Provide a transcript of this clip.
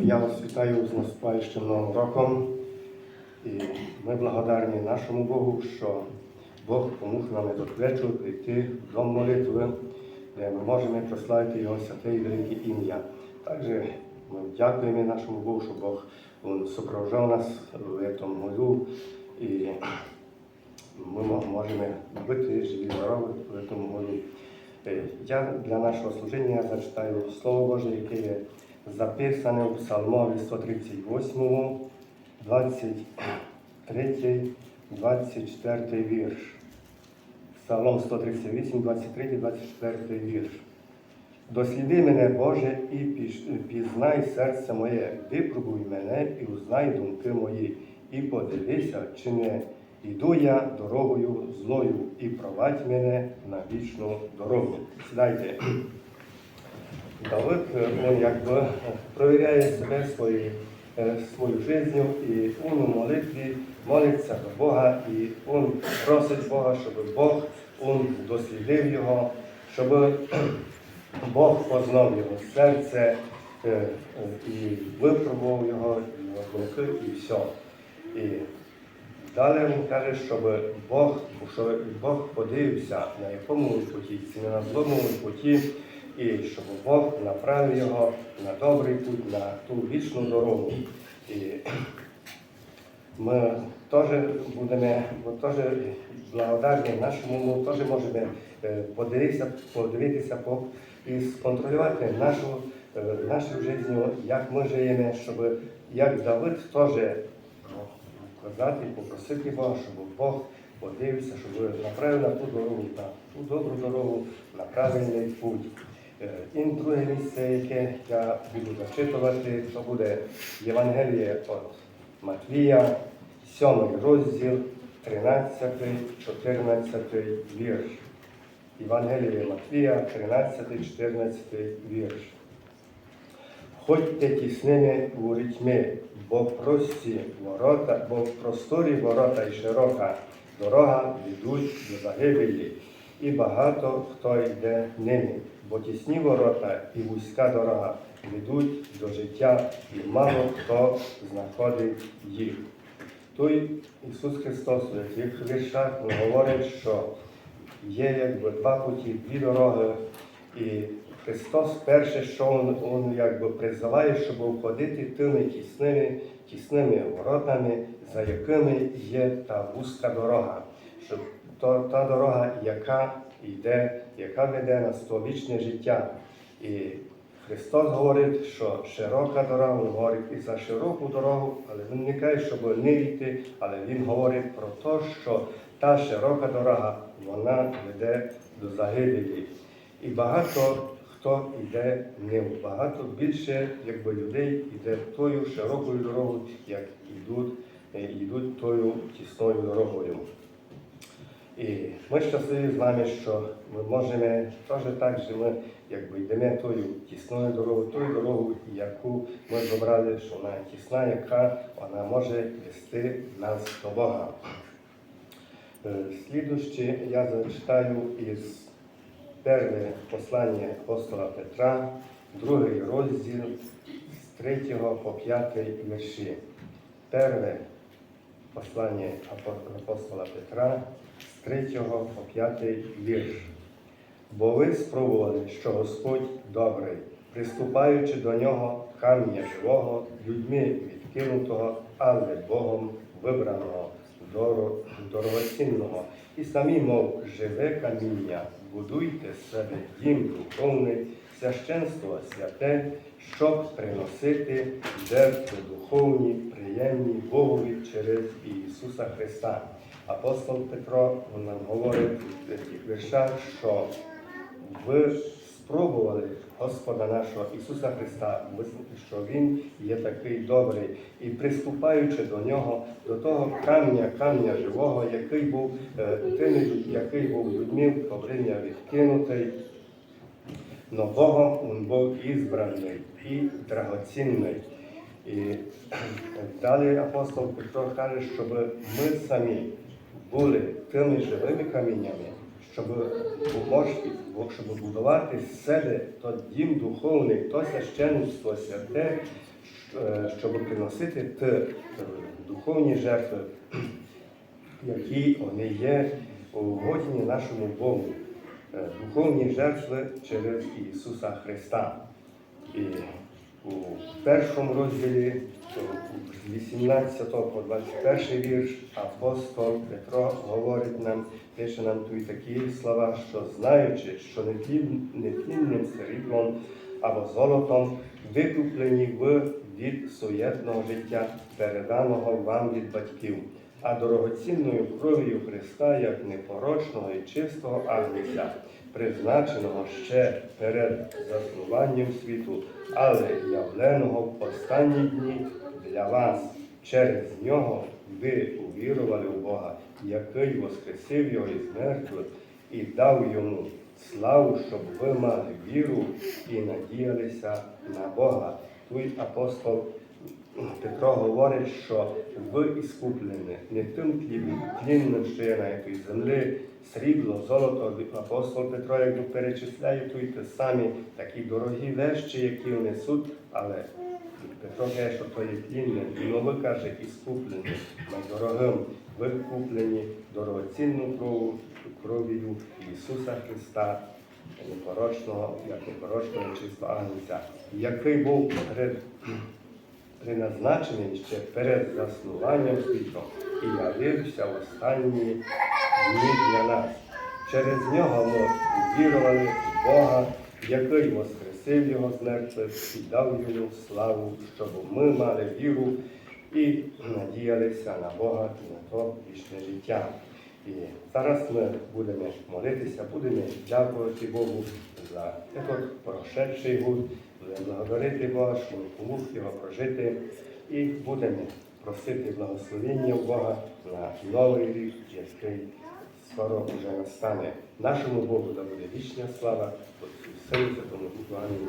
Я вас вітаю з наступаючим новим роком. І ми благодарні нашому Богу, що Бог помог нам до вечора прийти в дом молитви, де ми можемо прославити Його святе і велике ім'я. Також ми дякуємо нашому Богу, що Бог Он супроводжав нас в цьому году. І ми можемо бути живі здорові в цьому году. Е, Я для нашого служіння зачитаю Слово Боже, яке є записане у Псалмові 138, 23, 24 вірш. Псалом 138, 23, 24 вірш. Досліди мене, Боже, і пізнай серце моє, випробуй мене і узнай думки мої, і подивися, чи не йду я дорогою злою, і провадь мене на вічну дорогу. Сідайте. Давид, е, він якби е, провіряє себе, свої, е, свою життя, і він у молитві молиться до Бога, і він просить Бога, щоб Бог він дослідив його, щоб Бог познав його серце е, е, і випробував його, його думки і все. І далі він каже, щоб Бог, щоб Бог подивився, на якому він путі, чи не на злому путі, і щоб Бог направив його на добрий путь, на ту вічну дорогу. І ми теж будемо теж благодарні нашому, ми теж можемо е, подивитися, подивитися по- і сконтролювати нашу, е, нашу життя, як ми живемо, щоб як Давид теж казати, попросити Бога, щоб Бог подивився, щоб направив на ту дорогу, на ту добру дорогу, на правильний путь. Е, І друге місце, яке я буду зачитувати, то буде Євангеліє від Матвія, 7 розділ, 13, 14 вірш. Євангеліє Матвія, 13, 14 вірш. Ходьте тісними ворітьми, бо прості ворота, бо просторі ворота і широка дорога ведуть до загибелі, і багато хто йде ними, бо тісні ворота і вузька дорога ведуть до життя, і мало хто знаходить їх. Той Ісус Христос у цих віршах говорить, що є якби два путі, дві дороги. І Христос перше, що Він, якби призиває, щоб входити тими тісними, тісними воротами, за якими є та вузька дорога. Щоб то, та дорога, яка йде, яка веде нас в вічне життя. І Христос говорить, що широка дорога, Він говорить і за широку дорогу, але Він не каже, щоб не йти, але Він говорить про те, що та широка дорога, вона веде до загибелі. І багато хто йде ним, багато більше якби, людей йде тою широкою дорогою, як йдуть, е, йдуть тою тісною дорогою. І ми щасливі з вами, що ми можемо теж так, що ми якби йдемо тою тісною дорогою, тою дорогою, яку ми добрали, що вона тісна, яка вона може вести нас до Бога. Е, Слідуючи я зачитаю із перше послання апостола Петра, другий розділ з 3 по 5 вірші. Перше послання апостола Петра 3 по 5 вірш. Бо ви спробували, що Господь добрий, приступаючи до нього каміння живого, людьми відкинутого, але Богом вибраного, дорогоцінного, і самі, мов живе каміння, будуйте себе дім духовний, священство святе, щоб приносити жертви духовні, приємні Богові через Ісуса Христа. Апостол Петро нам говорить в цих віршах, що ви спробували Господа нашого Ісуса Христа, знаєте, що Він є такий добрий, і приступаючи до нього, до того камня, камня живого, який був е, тими, який був людьми во відкинутий, но Богом він був ізбраний і драгоцінний. І далі апостол Петро каже, щоб ми самі були тими живими каміннями, щоб, щоб будувати з себе то дім духовний, то священництво святе, е, щоб приносити ті духовні жертви, які вони є угодні нашому Богу. Е, Духовні жертви через Ісуса Христа. І у першому розділі 18 по 21 вірш апостол Петро говорить нам, пише нам тут такі слова, що знаючи, що нетлін- нетлінним сріблом або золотом викуплені ви від суєтного життя, переданого вам від батьків, а дорогоцінною кров'ю Христа, як непорочного і чистого агнця, призначеного ще перед заснуванням світу, але явленого в останні дні для вас. Через нього ви увірували в Бога, який воскресив його із мертвих і дав йому славу, щоб ви мали віру і надіялися на Бога. Тут апостол Петро говорить, що ви іскуплені не тим тлінним, що є на якій землі, срібло, золото. Апостол Петро, як перечисляє, тут ті самі такі дорогі вещі, які несуть, але Петро каже, що то є тлінне, але ви каже, іскуплені найдорогим, ви куплені дорогоцінну кров, кров'ю Ісуса Христа, непорочного, як непорочного чистого агнця, який був перед призначений ще перед заснуванням світу і явився в останні дні для нас. Через нього ми увірували в Бога, який воскресив його з мертвих і дав йому славу, щоб ми мали віру і надіялися на Бога і на то вічне життя. І зараз ми будемо молитися, будемо дякувати Богу за этот прошедший год, будемо благодарити Бога, що помог його прожити, і будемо просити благословення Бога на новий рік, який скоро вже настане. Нашому Богу да буде вічна слава, Отцю Сину, Святому Духу. Амінь.